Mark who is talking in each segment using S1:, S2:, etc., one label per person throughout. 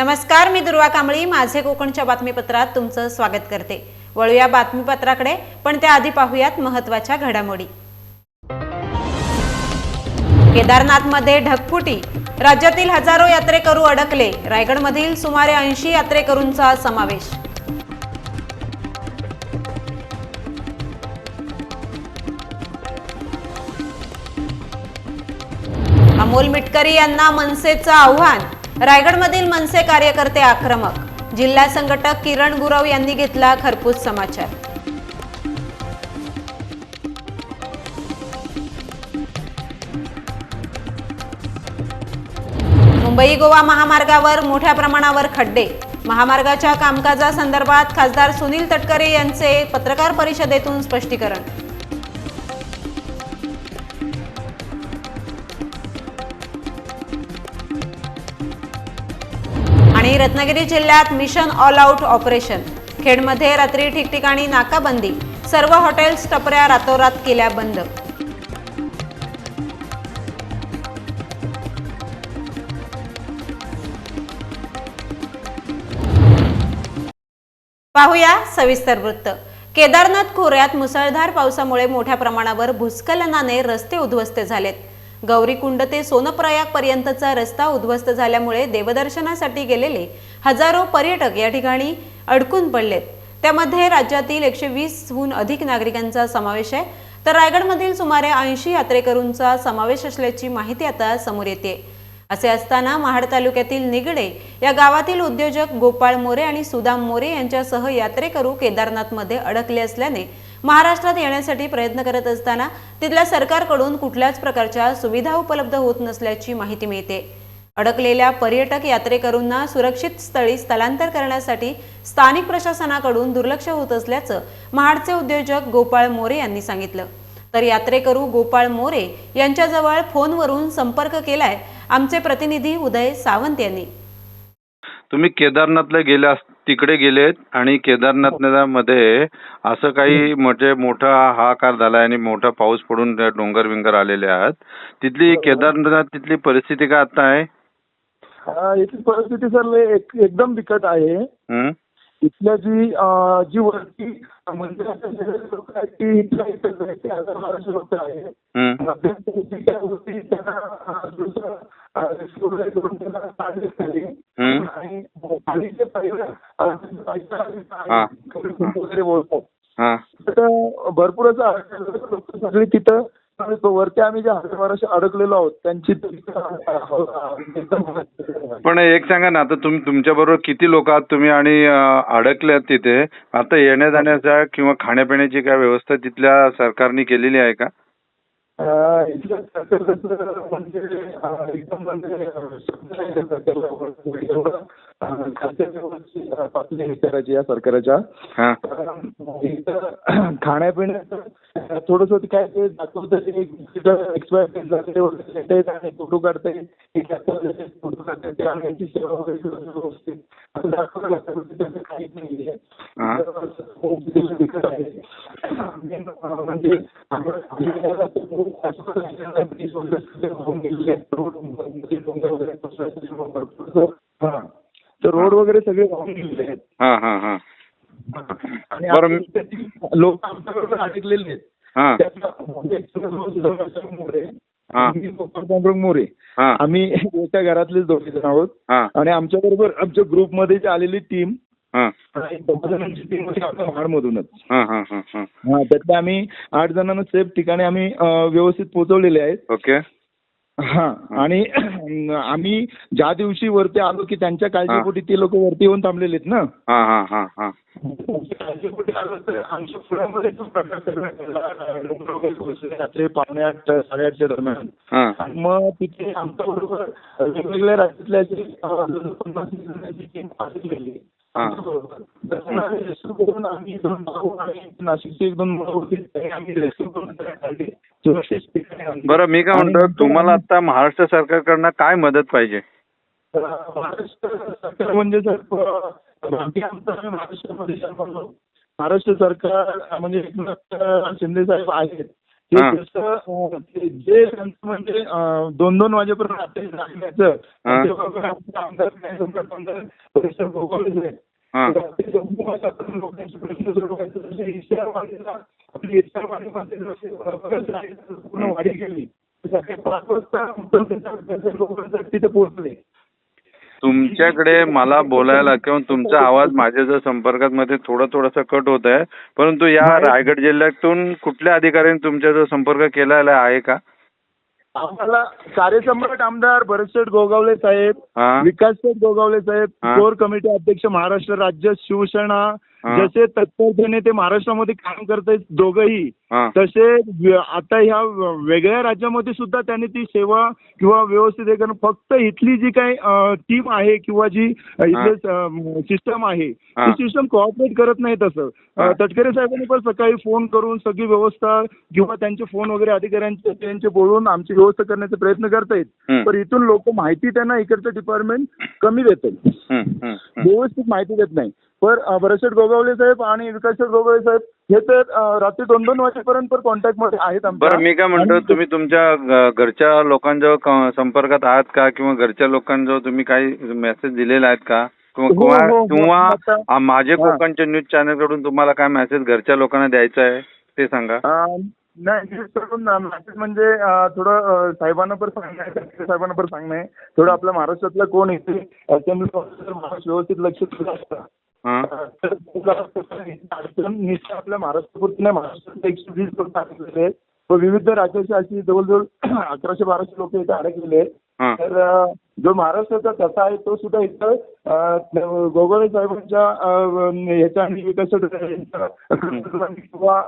S1: नमस्कार मी दुर्वा कांबळी. माझे कोकणच्या बातमीपत्रात तुमचं स्वागत करते. वळूया बातमीपत्राकडे पण त्याआधी पाहूयात महत्त्वाच्या घडामोडी. केदारनाथमध्ये ढगफुटी. राज्यातील हजारो यात्रेकरू अडकले. रायगडमधील सुमारे ऐंशी यात्रेकरूंचा समावेश. अमोल मिटकरी यांना मनसेचं आव्हान. रायगडमधील मनसे कार्यकर्ते आक्रमक. जिल्हा संघटक किरण गुरव यांनी घेतला खरपूस समाचार. मुंबई गोवा महामार्गावर मोठ्या प्रमाणावर खड्डे. महामार्गाच्या कामकाजासंदर्भात खासदार सुनील तटकरे यांचे पत्रकार परिषदेतून स्पष्टीकरण. रत्नागिरी जिल्ह्यात मिशन ऑल आउट ऑपरेशन. खेडमध्ये रात्री ठिकठिकाणी नाकाबंदी. सर्व हॉटेल्स टपऱ्या रातोरात केल्या बंद. पाहूया सविस्तर वृत्त. केदारनाथ खोऱ्यात मुसळधार पावसामुळे मोठ्या प्रमाणावर भूस्खलनाने रस्ते उद्ध्वस्त झालेत. गौरीकुंड ते सोनप्रयाग पर्यंतचा रस्ता उद्ध्वस्त झाल्यामुळे देवदर्शनासाठी गेलेले हजारो पर्यटक या ठिकाणी अडकून पडलेत. त्यामध्ये राज्यातील एकशे वीसहून अधिक नागरिकांचा समावेश आहे. तर रायगडमधील सुमारे ऐंशी यात्रेकरूंचा समावेश असल्याची माहिती आता समोर येते. असे असताना महाड तालुक्यातील निगडे या गावातील उद्योजक गोपाळ मोरे आणि सुदाम मोरे यांच्यासह यात्रेकरू केदारनाथमध्ये अडकले असल्याने महाराष्ट्रात येण्यासाठी प्रयत्न करत असताना तिथल्या सरकारकडून कुठल्याच प्रकारच्या सुविधा उपलब्ध होत नसल्याची माहिती मिळते. अडकलेल्या पर्यटक यात्रेकरूंना सुरक्षित स्थळी स्थलांतर करण्यासाठी स्थानिक प्रशासनाकडून दुर्लक्ष होत असल्याचं महाडचे उद्योजक गोपाळ मोरे यांनी सांगितलं. तर यात्रेकरू गोपाळ मोरे यांच्याजवळ फोनवरून संपर्क केलाय आमचे प्रतिनिधी उदय सावंत यांनी.
S2: तुम्ही केदारनाथला गेल्या तिकडे गेलेत आणि केदारनाथमध्ये असं काही म्हणजे मोठा हाहाकार झालाय आणि मोठा पाऊस पडून डोंगर बिंगर आलेले आहात. तिथली केदारनाथ तिथली परिस्थिती काय आता आहे?
S3: हा, इथली परिस्थिती सर एकदम बिकट आहे. इथल्या जी जी वरती हजार बाराशे लोक आहेत? मध्यंतरी जी काय होती त्यांना अं, दुसरं, अं, rescue वगैरे करून त्यांना काढले खाली. आणि खाली जे पहिलं अं. वगैरे बोलतात तर भरपूरच लोक सगळी तिथं वरती आम्ही जे हजार बाराशे अडकलेलो आहोत त्यांची
S2: पण एक सांगा ना आता तुम्ही तुमच्या बरोबर किती लोक आहात तुम्ही? आणि अडकल्यात तिथे. आता येण्या जाण्याचा किंवा खाण्यापिण्याची काय व्यवस्था तिथल्या सरकारने केलेली आहे का?
S3: इथलं सरकारचं म्हणजे एकदम म्हणजे सरकारला. पातळी करायची या सरकारच्या.
S2: हा.
S3: इथं खाण्यापिण्याचं थोडस काय ते दाखवतं ते एक्सपायर वगैरे आणि फोटो काढता फोटो काढतात ते आणि यांची सेवा वगैरे सगळं व्यवस्थित असं दाखवलं जातं काहीच आहे. म्हणजे. तर रोड वगैरे सगळे वाहून गेलेले आहेत.
S2: हा हा हा.
S3: आणि लोक आमच्याबरोबर अडकलेले आहेत. मोरे आम्ही एका घरातलेच दोघे जण आहोत. आणि आमच्या बरोबर आमच्या ग्रुपमध्ये जी आलेली टीम
S2: हा. हा हा हा हा.
S3: हा त्यातल्या आम्ही आठ जणांना सेफ ठिकाणी आम्ही व्यवस्थित पोहोचवलेले आहेत.
S2: ओके.
S3: हा आणि आम्ही ज्या दिवशी वरती आलो की त्यांच्या काळजीपोटी ते लोक वरती येऊन थांबलेले आहेत ना.
S2: हा हा हा हा.
S3: त्यांच्या काळजीपोटी आलो तर आमच्या पुण्यामध्ये प्रकार रात्री पावणे आठ साडेआठच्या दरम्यान. आणि मग तिथे आमच्या बरोबर वेगवेगळ्या राज्यातल्या जी पन्नास
S2: हा.
S3: करून आम्ही दोन नाशिकचे एक आम्ही रेस्क्यू करून.
S2: बरं मी काय म्हणतो तुम्हाला आता महाराष्ट्र सरकारकडनं काय मदत पाहिजे
S3: महाराष्ट्र सरकार म्हणजे सर महाराष्ट्रामध्ये. महाराष्ट्र सरकार म्हणजे एकनाथ शिंदे साहेब आहेत. जसं जे त्यांचं म्हणजे दोन दोन वाजेपर्यंत रात्री परिसर.
S2: हा.
S3: रात्री लोकांचे प्रश्न सोडवायचे जसे इशारवाडीला आपली पूर्ण वाढी गेली. सकाळी पाच वाजता तिथे पोहोचले.
S2: तुमच्याकडे मला बोलायला किंवा तुमचा आवाज माझ्या जर संपर्कात मध्ये थोडा थोडासा कट होत आहे परंतु या रायगड जिल्ह्यातून कुठल्या अधिकाऱ्यांनी तुमच्याजवळ संपर्क केलेला आहे का
S3: आम्हाला कार्यसम्राट आमदार भरतशेठ गोगावले साहेब
S2: हा
S3: विकास शेठ गोगावले साहेब. कोर कमिटी अध्यक्ष महाराष्ट्र राज्य शिवसेना. जसे तत्परतेने ते महाराष्ट्रामध्ये काम करतायत दोघंही तसे आता ह्या वेगळ्या राज्यामध्ये सुद्धा त्यांनी ती सेवा किंवा व्यवस्थित हे करणं फक्त इथली जी काही टीम आहे किंवा जी अ, इथले सिस्टम आहे. ती सिस्टम कोऑपरेट करत नाही तसं. तटकरे साहेबांनी पण सकाळी फोन करून सगळी व्यवस्था किंवा त्यांचे फोन वगैरे अधिकाऱ्यांचे त्यांचे बोलून आमची व्यवस्था करण्याचे प्रयत्न करतायत. पण इथून लोक माहिती त्यांना इकडचं डिपार्टमेंट कमी देते. व्यवस्थित माहिती देत नाही अ, भरतशेठ गोगावले साहेब आणि विकासशेठ गोगावले साहेब हे तर रात्री दोन दोन वाजेपर्यंत कॉन्टॅक्टमध्ये आहेत.
S2: बरं मी काय म्हणतो तुम्ही तुमच्या घरच्या लोकांजवळ संपर्कात आहात का किंवा घरच्या लोकांजवळ तुम्ही काही मेसेज दिलेला आहेत का किंवा
S3: हो, हो, हो.
S2: माझे. कोकणच्या न्यूज चॅनलकडून तुम्हाला काय मेसेज घरच्या लोकांना द्यायचा आहे ते सांगा
S3: नाही न्यूज मॅसेज म्हणजे थोडं साहेबांना पण सांगणं साहेबांना पण सांगणं आहे थोडं आपल्या महाराष्ट्रातलं कोण येते महाराष्ट्र व्यवस्थित लक्ष असतं तर अडचण निश्चित आपल्या महाराष्ट्रापुरती नाही. महाराष्ट्रात एकशे वीस लोक अडकलेले आहेत व विविध राज्याची अशी जवळजवळ अकराशे बाराशे लोक इथे अडकलेले आहेत तर जो महाराष्ट्राचा कसा आहे तो सुद्धा इथं गोगोळे साहेबांच्या ह्याच्या आणि विकास किंवा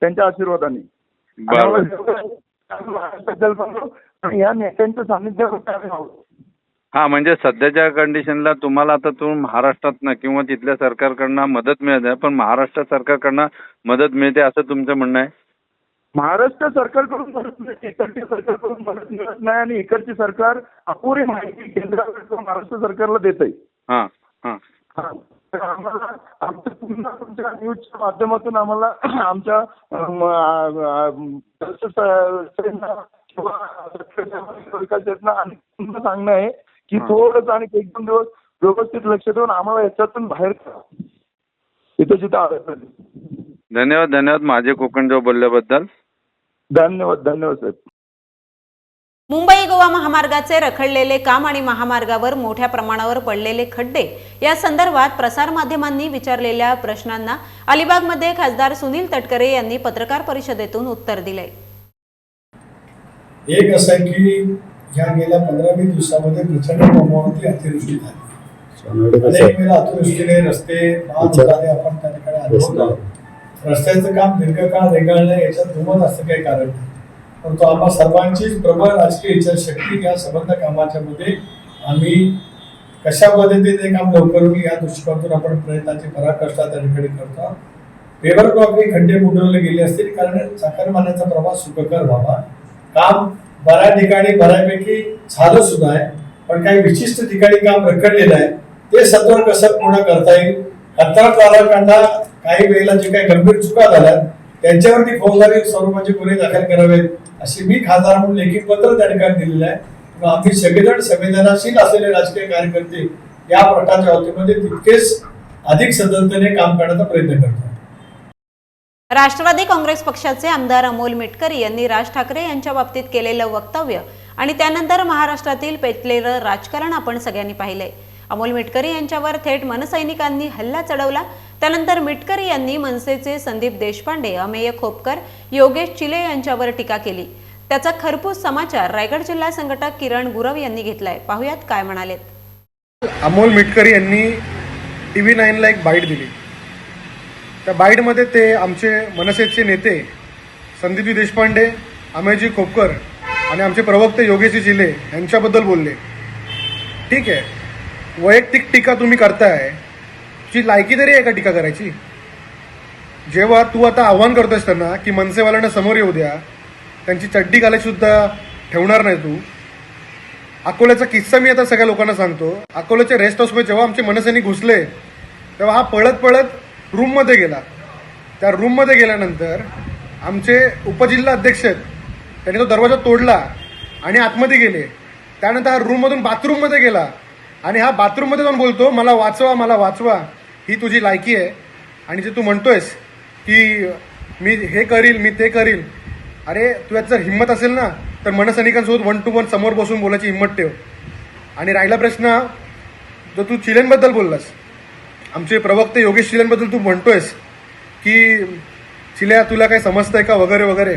S3: त्यांच्या आशीर्वादाने. महाराष्ट्रात या नेत्यांच्या आम्ही आहोत.
S2: हा म्हणजे सध्याच्या कंडिशनला तुम्हाला आता तुम्ही महाराष्ट्रातनं किंवा तिथल्या सरकारकडनं मदत मिळत आहे पण महाराष्ट्र सरकारकडनं मदत मिळते असं तुमचं म्हणणं आहे
S3: महाराष्ट्र सरकारकडून मदत मिळते इकडच्या सरकारकडून मदत मिळत नाही आणि इकडची सरकार अपुरी माहिती केंद्राकडून महाराष्ट्र सरकारला देत आहे
S2: हा हा
S3: तर आम्हाला आमच्या पुन्हा तुमच्या न्यूजच्या माध्यमातून आम्हाला आमच्या किंवा सांगणं आहे की. थोडंच आणि एक दोन दिवस व्यवस्थित लक्ष देऊन आम्हाला याच्यातून बाहेर. इथं जिथं अडचण आहे.
S2: धन्यवाद धन्यवाद माझे कोकण जो बोलल्याबद्दल
S3: धन्यवाद धन्यवाद साहेब
S1: मुंबई गोवा महामार्गाचे रखडलेले काम आणि महामार्गावर मोठ्या प्रमाणावर पडलेले खड्डे या संदर्भात प्रसारमाध्यमांनी विचारलेल्या प्रश्नांना अलिबागमध्ये खासदार सुनील तटकरे यांनी पत्रकार परिषदेतून उत्तर दिले
S4: एक असं की ह्या गेल्या पंधरा वीस दिवसामध्ये प्रचंड प्रमाणावरती अतिवृष्टी झाली. अनेक वेळा अतिवृष्टीने रस्ते आपण त्या ठिकाणी रस्त्याचं काम दीर्घकाळ रेंगाळणं याच्यात दुमत असं काही कारण नाही. परंतु आम्हा सर्वांचीच प्रबळ राजकीय इच्छाशक्ती या संबंध कामाच्या मध्ये आम्ही कशा पद्धतीने काम लवकर होईल या दृष्टिकोनातून आपण प्रयत्नाची पराकाष्ठा त्या ठिकाणी करतो. आहोत. पेवर ब्लॉकने खड्डे बुडवले गेले असतील कारण चाकरमान्याचा प्रवास सुखकर व्हावा. काम बऱ्याच ठिकाणी बऱ्यापैकी झालं सुद्धा आहे. पण काही विशिष्ट ठिकाणी काम रखडलेलं आहे. ते सत्वर कसं पूर्ण करता येईल. कंत्राट चालकांना काही वेळेला जे काही गंभीर चुका झाल्या त्यांच्यावरती फौजदारी स्वरूपाचे गुन्हे दाखल करावेत अशी मी खासदार म्हणून लेखी पत्र त्या ठिकाणी दिलेलं आहे. आम्ही सगळेजण संवेदनाशील असलेले राजकीय कार्यकर्ते या प्रकारच्या बाबतीमध्ये तितकेच अधिक सतर्कतेने काम करण्याचा प्रयत्न करतो.
S1: राष्ट्रवादी काँग्रेस पक्षाचे आमदार अमोल मिटकरी यांनी राज ठाकरे यांच्या बाबतीत केलेलं वक्तव्य आणि त्यानंतर महाराष्ट्रातील पेटलेलं राजकारण आपण सगळ्यांनी पाहिलंय. अमोल मिटकरी यांच्यावर थेट मनसैनिकांनी हल्ला चढवला. त्यानंतर मिटकरी यांनी मनसेचे संदीप देशपांडे अमेय खोपकर योगेश चिले यांच्यावर टीका केली. त्याचा खरपूस समाचार रायगड जिल्हा संघटक किरण गुरव यांनी घेतलाय. पाहुयात काय म्हणालेत.
S5: अमोल मिटकरी यांनी टीव्ही नाईनला एक बाईट दिली. त्या बाईटमध्ये ते आमचे मनसेचे नेते संदीपजी देशपांडे अमेयजी खोपकर आणि आमचे प्रवक्ते योगेशजी जिले यांच्याबद्दल बोलले. ठीक आहे. वैयक्तिक टीका तुम्ही करताय. जी लायकी तरी आहे का टीका करायची? जेव्हा तू आता आव्हान करतोयस त्यांना की मनसेवाल्यांना समोर येऊ द्या त्यांची चड्डी घालायचीसुद्धा ठेवणार नाही तू. अकोल्याचा किस्सा मी आता सगळ्या लोकांना सांगतो. अकोल्याचे रेस्ट हाऊसमध्ये जेव्हा आमचे मनसेनी घुसले तेव्हा हा पळत पळत रूममध्ये गेला. त्या रूममध्ये गेल्यानंतर आमचे उपजिल्हा अध्यक्ष आहेत त्यांनी तो दरवाजा तोडला आणि आतमध्ये गेले. त्यानंतर हा रूममधून बाथरूममध्ये गेला. आणि हा बाथरूममध्ये जाऊन बोलतो मला वाचवा मला वाचवा. ही तुझी लायकी आहे. आणि जे तू म्हणतोयस की मी हे करील मी ते करील. अरे तुझ्यात जर हिंमत असेल ना तर मनसैनिकांसोबत वन टू वन समोर बसून बोलायची हिंमत ठेव. आणि राहिला प्रश्न जो तू चिलेनबद्दल बोललास आमचे प्रवक्ते योगेश चिलेनबद्दल तू म्हणतोयस की चिल्या तुला काय समजतंय का? वगैरे वगैरे.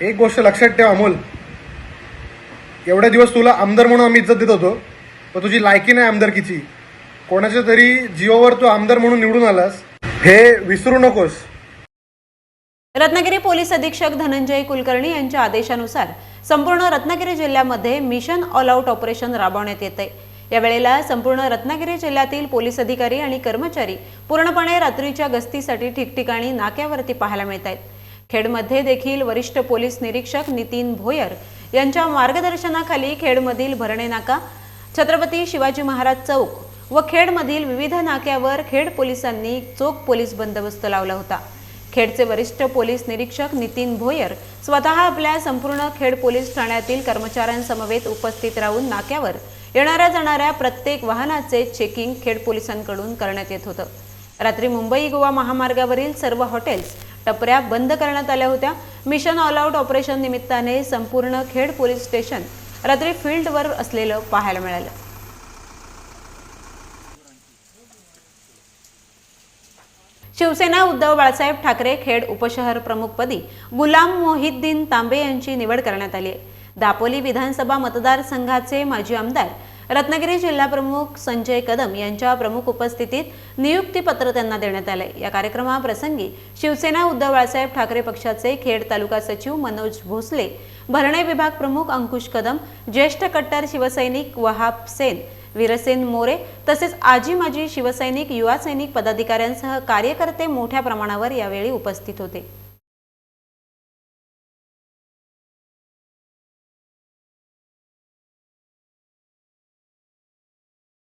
S5: एक गोष्ट लक्षात ठेव अमोल. एवढ्या दिवस तुला आमदार म्हणून आम्ही इज्जत देत होतो पण तुझी लायकी नाही आमदारकीची. कोणाच्या तरी जीवावर तू आमदार म्हणून निवडून आलास हे विसरू नकोस.
S1: रत्नागिरी पोलीस अधीक्षक धनंजय कुलकर्णी यांच्या आदेशानुसार संपूर्ण रत्नागिरी जिल्ह्यामध्ये मिशन ऑल आउट ऑपरेशन राबवण्यात येते आहे वेळेला संपूर्ण रत्नागिरी जिल्ह्यातील पोलीस अधिकारी आणि कर्मचारी पूर्णपणे रात्रीच्या गस्तीसाठी ठिकठिकाणी नाक्यावरती पाहायला मिळत आहेत. खेडमध्ये देखील वरिष्ठ पोलीस निरीक्षक नितीन भोयर यांच्या मार्गदर्शनाखाली खेडमधील भरणे नाका छत्रपती शिवाजी महाराज चौक व खेडमधील विविध नाक्यावर खेड पोलिसांनी चोख पोलीस बंदोबस्त लावला होता. खेडचे वरिष्ठ पोलीस निरीक्षक नितीन भोयर स्वतः आपल्या संपूर्ण खेड पोलीस ठाण्यातील कर्मचाऱ्यांसमवेत उपस्थित राहून नाक्यावर येणाऱ्या जाणाऱ्या प्रत्येक वाहनाचे चेकिंग खेड पोलिसांकडून करण्यात येत होतं. रात्री मुंबई गोवा महामार्गावरील सर्व हॉटेल्स टपऱ्या बंद करण्यात आल्या होत्या. मिशन ऑल आउट ऑपरेशन निमित्ताने संपूर्ण खेड पोलीस स्टेशन रात्री फील्डवर असलेलं पाहायला मिळालं. शिवसेना उद्धव बाळासाहेब ठाकरे खेड उपशहर प्रमुखपदी गुलाम मोहिद्दीन तांबे यांची निवड करण्यात आली आहे. दापोली विधानसभा मतदारसंघाचे माजी आमदार रत्नागिरी जिल्हाप्रमुख संजय कदम यांच्या प्रमुख उपस्थितीत नियुक्तीपत्र त्यांना देण्यात आले. या कार्यक्रमाप्रसंगी शिवसेना उद्धव बाळासाहेब ठाकरे पक्षाचे खेड तालुका सचिव मनोज भोसले भरणे विभाग प्रमुख अंकुश कदम ज्येष्ठ कट्टर शिवसैनिक वहाब सेन वीरसेन मोरे तसेच आजी माजी शिवसैनिक युवा सैनिक पदाधिकाऱ्यांसह कार्यकर्ते मोठ्या प्रमाणावर यावेळी उपस्थित होते.